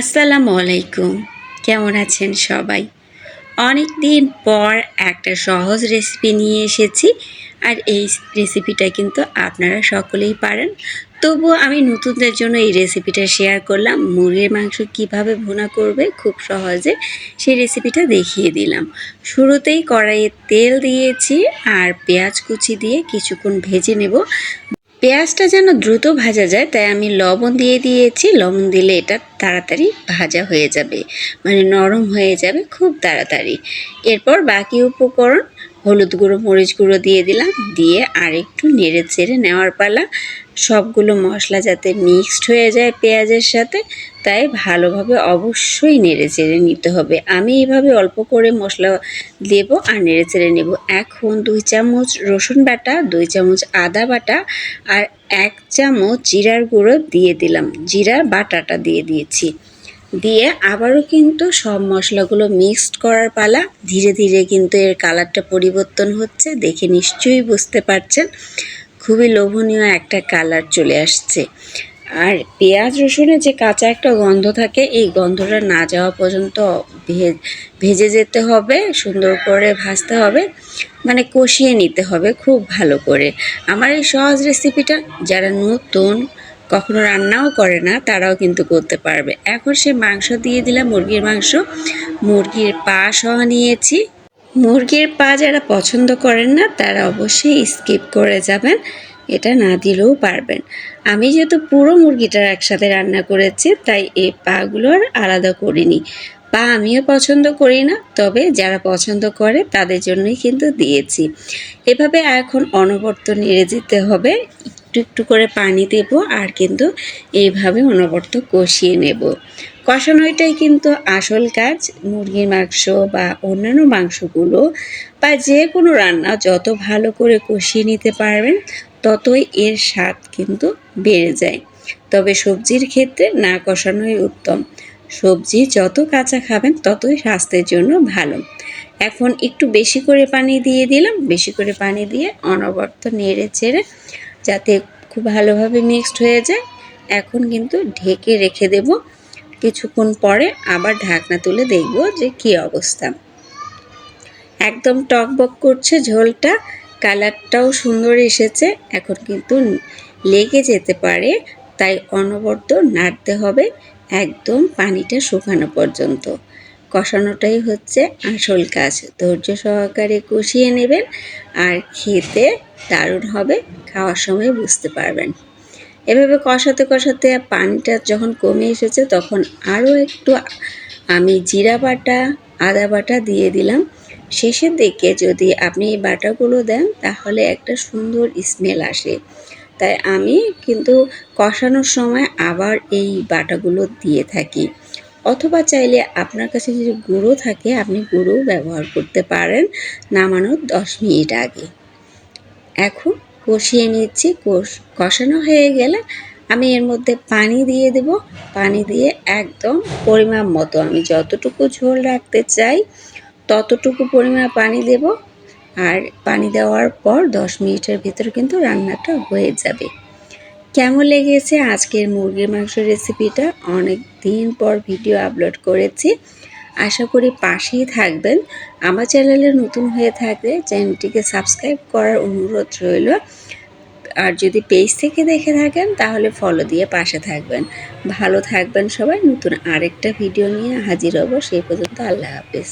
আসসালামু আলাইকুম। কেমন আছেন সবাই? অনেক দিন পর একটা সহজ রেসিপি নিয়ে এসেছি আর এই রেসিপিটা কিন্তু আপনারা সকলেই পারেন। তবুও আমি নতুনদের জন্য এই রেসিপিটা শেয়ার করলাম। মুরগির মাংস কীভাবে ভুনা করবে খুব সহজে সেই রেসিপিটা দেখিয়ে দিলাম। শুরুতেই কড়াইয়ে তেল দিয়েছি আর পেঁয়াজ কুচি দিয়ে কিছুক্ষণ ভেজে নেব। পেঁয়াজটা যেন দ্রুত ভাজা যায়, তাই আমি লবণ দিয়ে দিয়েছি। লবণ দিলে এটা তাড়াতাড়ি ভাজা হয়ে যাবে মানে নরম হয়ে যাবে খুব তাড়াতাড়ি। এরপর বাকি উপকরণ হলুদ গুঁড়ো, মরিচ গুঁড়ো দিয়ে দিলাম। দিয়ে আর একটু নেড়ে চেড়ে নেওয়ার পালা। সবগুলো মশলা যাতে মিক্সড হয়ে যায় পেঁয়াজের সাথে, তাই ভালোভাবে অবশ্যই নেড়ে চেড়ে নিতে হবে। আমি এইভাবে অল্প করে মশলা দেব আর নেড়ে চেড়ে নেব। এখন দুই চামচ রসুন বাটা, দুই চামচ আদা বাটা আর এক চামচ জিরার গুঁড়ো দিয়ে দিলাম। জিরা বাটাটা দিয়ে দিয়েছি। দিয়ে আবারও কিন্তু সব মশলাগুলো মিক্সড করার পালা, ধীরে ধীরে কিন্তু এর কালারটা পরিবর্তন হচ্ছে, দেখে নিশ্চয়ই বুঝতে পারছেন। খুবই লোভনীয় একটা কালার চলে আসছে। আর পেঁয়াজ রসুনে যে কাঁচা একটা গন্ধ থাকে, এই গন্ধটা না যাওয়া পর্যন্ত ভেজে যেতে হবে, সুন্দর করে ভাজতে হবে মানে কষিয়ে নিতে হবে খুব ভালো করে। আমার এই সহজ রেসিপিটা যারা নতুন কখনো রান্নাও করে না, তারাও কিন্তু করতে পারবে। এখন সে মাংস দিয়ে দিলাম, মুরগির মাংস। মুরগির পা সহ নিয়েছি। মুরগির পা যারা পছন্দ করেন না, তারা অবশ্যই স্কিপ করে যাবেন। এটা না দিলেও পারবেন। আমি যেহেতু পুরো মুরগিটার একসাথে রান্না করেছি, তাই এই পাগুলো আর আলাদা করিনি। পা আমিও পছন্দ করি না, তবে যারা পছন্দ করে, তাদের জন্যই কিন্তু দিয়েছি। এভাবে এখন অনবর্ত নেড়ে যেতে হবে। একটু একটু করে পানি দেব আর কিন্তু এইভাবে অনবর্ত কষিয়ে নেব। কষানোটাই কিন্তু আসল কাজ। মুরগির মাংস বা অন্যান্য মাংসগুলো বা যে কোনো রান্না যত ভালো করে কষিয়ে নিতে পারবেন, ততই এর স্বাদ কিন্তু বেড়ে যায়। তবে সবজির ক্ষেত্রে না কষানোই উত্তম। সবজি যত কাঁচা খাবেন, ততই স্বাস্থ্যের জন্য ভালো। এখন একটু বেশি করে পানি দিয়ে দিলাম। বেশি করে পানি দিয়ে অনবর্ত নেড়ে চেড়ে যাতে খুব ভালোভাবে মিক্সড হয়ে যায়। এখন কিন্তু ঢেকে রেখে দেব। কিছুক্ষণ পরে আবার ঢাকনা তুলে দেখব যে কি অবস্থা। একদম টকবক করছে ঝোলটা, কালারটাও সুন্দর এসেছে। এখন কিন্তু লেগে যেতে পারে, তাই অনবরত নাড়তে হবে একদম পানিটা শুকানো পর্যন্ত। কষানোটাই হচ্ছে আসল কাজ। ধৈর্য সহকারে কষিয়ে নেবেন আর খেতে দারুণ হবে, খাওয়ার সময় বুঝতে পারবেন। এভাবে কষাতে কষাতে পানিটা যখন কমে এসেছে তখন আরও একটু আমি জিরা বাটা, আদা বাটা দিয়ে দিলাম। শেষের দিকে যদি আপনি এই বাটাগুলো দেন তাহলে একটা সুন্দর স্মেল আসে। তাই আমি কিন্তু কষানোর সময় আবার এই বাটাগুলো দিয়ে থাকি। অথবা চাইলে আপনার কাছে যদি গুঁড়ো থাকে, আপনি গুঁড়ো ব্যবহার করতে পারেন নামানোর দশ মিনিট আগে। এখন কষিয়ে নিচ্ছি, কষ, কষানো হয়ে গেলে আমি এর মধ্যে পানি দিয়ে দেব। পানি দিয়ে একদম পরিমাপ মতো আমি যতটুকু ঝোল রাখতে চাই, ততটুকু পরিমাণ পানি দেব। আর পানি দেওয়ার পর দশ মিনিটের ভিতরে কিন্তু রান্নাটা হয়ে যাবে। কেমন লেগেছে আজকের মুরগির মাংস রেসিপিটা অনেক দিন পর ভিডিও আপলোড করেছি। আশা করি পাশেই থাকবেন। আমার চ্যানেলে নতুন হয়ে থাকলে চ্যানেলটিকে সাবস্ক্রাইব করার অনুরোধ রইল। আর যদি পেজ থেকে দেখে থাকেন, তাহলে ফলো দিয়ে পাশে থাকবেন। ভালো থাকবেন সবাই। নতুন আরেকটা ভিডিও নিয়ে হাজির হব। সেই পর্যন্ত আল্লাহ হাফিজ।